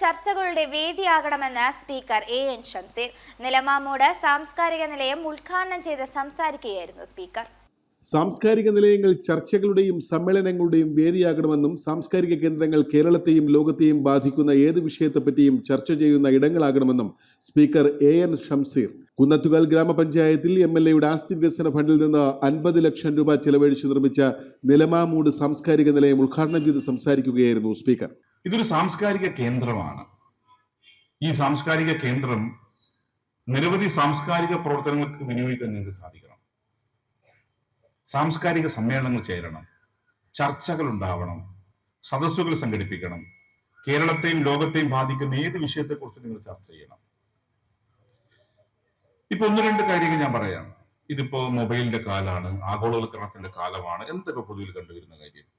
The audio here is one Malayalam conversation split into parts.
ചർച്ചകളുടെ വേദിയാകണമെന്ന് speaker A N Shamseer Nilamamoodu സാംസ്കാരിക നിലയം ഉദ്ഘാടനം ചെയ്ത് സംസാരിക്കുകയായിരുന്നു സ്പീക്കർ. സാംസ്കാരിക നിലയങ്ങൾ ചർച്ചകളുടെയും സമ്മേളനങ്ങളുടെയും വേദിയാകണമെന്നും സാംസ്കാരിക കേന്ദ്രങ്ങൾ കേരളത്തെയും ലോകത്തെയും ബാധിക്കുന്ന ഏത് വിഷയത്തെപ്പറ്റിയും ചർച്ച ചെയ്യുന്ന ഇടങ്ങളാകണമെന്നും speaker A N Shamseer Kunnathukal ഗ്രാമപഞ്ചായത്തിൽ എം എൽ എയുടെ ആസ്തി വികസന ഫണ്ടിൽ നിന്ന് അൻപത് ലക്ഷം രൂപ ചെലവഴിച്ച് നിർമ്മിച്ച നിലമാമൂട് സാംസ്കാരിക നിലയം ഉദ്ഘാടനം ചെയ്ത് സംസാരിക്കുകയായിരുന്നു സ്പീക്കർ. ഇതൊരു സാംസ്കാരിക കേന്ദ്രമാണ്. ഈ സാംസ്കാരിക കേന്ദ്രം നിരവധി സാംസ്കാരിക പ്രവർത്തനങ്ങൾക്ക് വിനിയോഗിക്കാൻ നിങ്ങൾക്ക് സാധിക്കണം. സാംസ്കാരിക സമ്മേളനങ്ങൾ ചേരണം. ചർച്ചകൾ ഉണ്ടാവണം. സദസ്സുകൾ സംഘടിപ്പിക്കണം. കേരളത്തെയും ലോകത്തെയും ബാധിക്കുന്ന ഏത് വിഷയത്തെക്കുറിച്ച് നിങ്ങൾ ചർച്ച ചെയ്യണം. ഇപ്പൊ ഒന്ന് രണ്ട് കാര്യങ്ങൾ ഞാൻ പറയാം. ഇതിപ്പോ മൊബൈലിന്റെ കാലാണ് ആഗോളവൽക്കരണത്തിന്റെ കാലമാണ് എന്തൊക്കെ പൊതുവിൽ കണ്ടുവരുന്ന കാര്യം?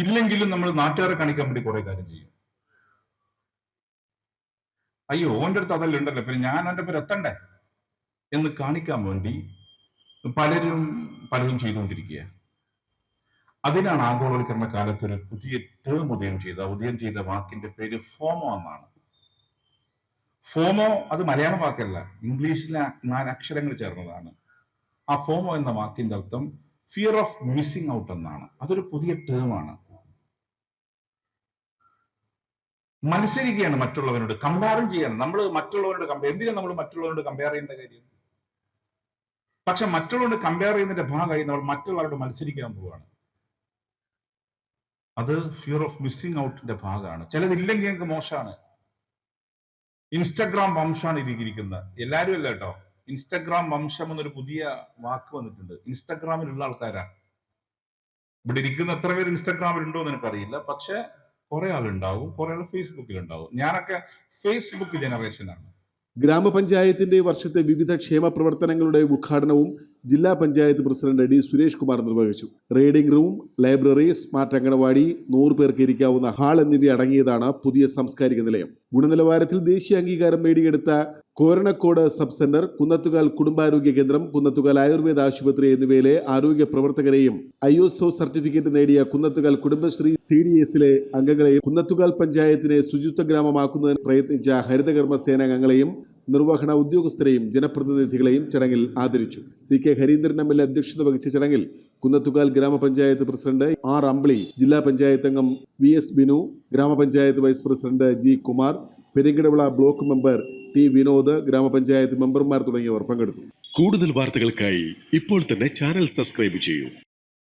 ഇല്ലെങ്കിലും നമ്മൾ നാട്ടുകാരെ കാണിക്കാൻ വേണ്ടി കുറെ കാര്യം ചെയ്യും. അയ്യോ ഓന്റെ അടുത്ത് അതല്ല ഉണ്ടല്ലോ. പിന്നെ ഞാൻ എന്റെ പേര് എത്തണ്ടേ? എന്ന് കാണിക്കാൻ വേണ്ടി പലരും പലരും ചെയ്തുകൊണ്ടിരിക്കുക അതിനാണ് ആഗോളവൽക്കരണ കാലത്ത് ഒരു പുതിയ ടേം ഉദയം ചെയ്ത ഉദയം ചെയ്ത വാക്കിന്റെ പേര് ഫോമോ എന്നാണ്. ഫോമോ അത് മലയാള വാക്കല്ല. ഇംഗ്ലീഷിലെ നാല് അക്ഷരങ്ങൾ ചേർന്നതാണ്. ആ ഫോമോ എന്ന വാക്കിന്റെ അർത്ഥം ഫിയർ ഓഫ് മിസ്സിംഗ് ഔട്ട് എന്നാണ്. അതൊരു പുതിയ ടേമാണ് മത്സരിക്കുകയാണ് മറ്റുള്ളവരോട്. കമ്പയറും ചെയ്യാണ്. നമ്മൾ മറ്റുള്ളവരോട് കമ്പയർ എന്തിനാണ് നമ്മൾ മറ്റുള്ളവരോട് കമ്പയർ ചെയ്യേണ്ട കാര്യം? പക്ഷെ മറ്റുള്ളവരോട് കമ്പയർ ചെയ്യുന്നതിന്റെ ഭാഗമായി നമ്മൾ മറ്റുള്ളവരോട് മത്സരിക്കാൻ പോവുകയാണ് അത് ഫിയർ ഓഫ് മിസ്സിംഗ് ഔട്ടിന്റെ ഭാഗമാണ്. ചിലതില്ലെങ്കിൽ ഞങ്ങൾക്ക് മോശമാണ്. ഇൻസ്റ്റഗ്രാം വംശമാണ് ഇരിക്കുന്നത് എല്ലാവരും അല്ല കേട്ടോ. ഇൻസ്റ്റഗ്രാം വംശം എന്നൊരു പുതിയ വാക്ക് വന്നിട്ടുണ്ട്. ഇൻസ്റ്റഗ്രാമിലുള്ള ആൾക്കാരാ. ഇവിടെ ഇരിക്കുന്ന എത്ര പേര് ഇൻസ്റ്റഗ്രാമിലുണ്ടോ എന്ന് എനിക്കറിയില്ല. പക്ഷെ കുറെ ആളുണ്ടാവും കുറെ ആൾ ഫേസ്ബുക്കിൽ ഉണ്ടാവും ഞാനൊക്കെ ഫേസ്ബുക്ക് ജനറേഷനാണ്. ഗ്രാമപഞ്ചായത്തിന്റെ വർഷത്തെ വിവിധ ക്ഷേമ പ്രവർത്തനങ്ങളുടെ ഉദ്ഘാടനവും ജില്ലാ പഞ്ചായത്ത് പ്രസിഡന്റ് ഡി സുരേഷ് കുമാർ നിർവഹിച്ചു. Reading room library smart anganwadi നൂറ് പേർക്ക് ഇരിക്കാവുന്ന ഹാൾ എന്നിവ അടങ്ങിയതാണ് പുതിയ സാംസ്കാരിക നിലയം. ഗുണനിലവാരത്തിൽ ദേശീയ അംഗീകാരം നേടിയെടുത്ത കോരണക്കോട് സബ് സെന്റർ കുന്നത്തുകാൽ കുടുംബാരോഗ്യ കേന്ദ്രം കുന്നത്തുകാൽ ആയുർവേദ ആശുപത്രി എന്നിവയിലെ ആരോഗ്യ പ്രവർത്തകരെയും ഐ എസ് ഒ സർട്ടിഫിക്കറ്റ് നേടിയ കുന്നത്തുകാൽ കുടുംബശ്രീ സി ഡി എസിലെ അംഗങ്ങളെയും കുന്നത്തുകാൽ പഞ്ചായത്തിനെ ശുചിത്വ ഗ്രാമമാക്കുന്നതിന് പ്രയത്നിച്ച ഹരിതകർമ്മ സേനാംഗങ്ങളെയും നിർവഹണ ഉദ്യോഗസ്ഥരെയും ജനപ്രതിനിധികളെയും ചടങ്ങിൽ ആദരിച്ചു. C K Harindran M L അധ്യക്ഷത വഹിച്ച ചടങ്ങിൽ കുന്നത്തുകാൽ ഗ്രാമപഞ്ചായത്ത് പ്രസിഡന്റ് ആർ അമ്പിളി ജില്ലാ പഞ്ചായത്ത് അംഗം V S Binu grama panchayat vice president G Kumar Perinkadavila block member T Vinod grama panchayat മെമ്പർമാർ തുടങ്ങിയവർ പങ്കെടുത്തു. കൂടുതൽ വാർത്തകൾക്കായി ഇപ്പോൾ തന്നെ ചാനൽ സബ്സ്ക്രൈബ് ചെയ്യൂ.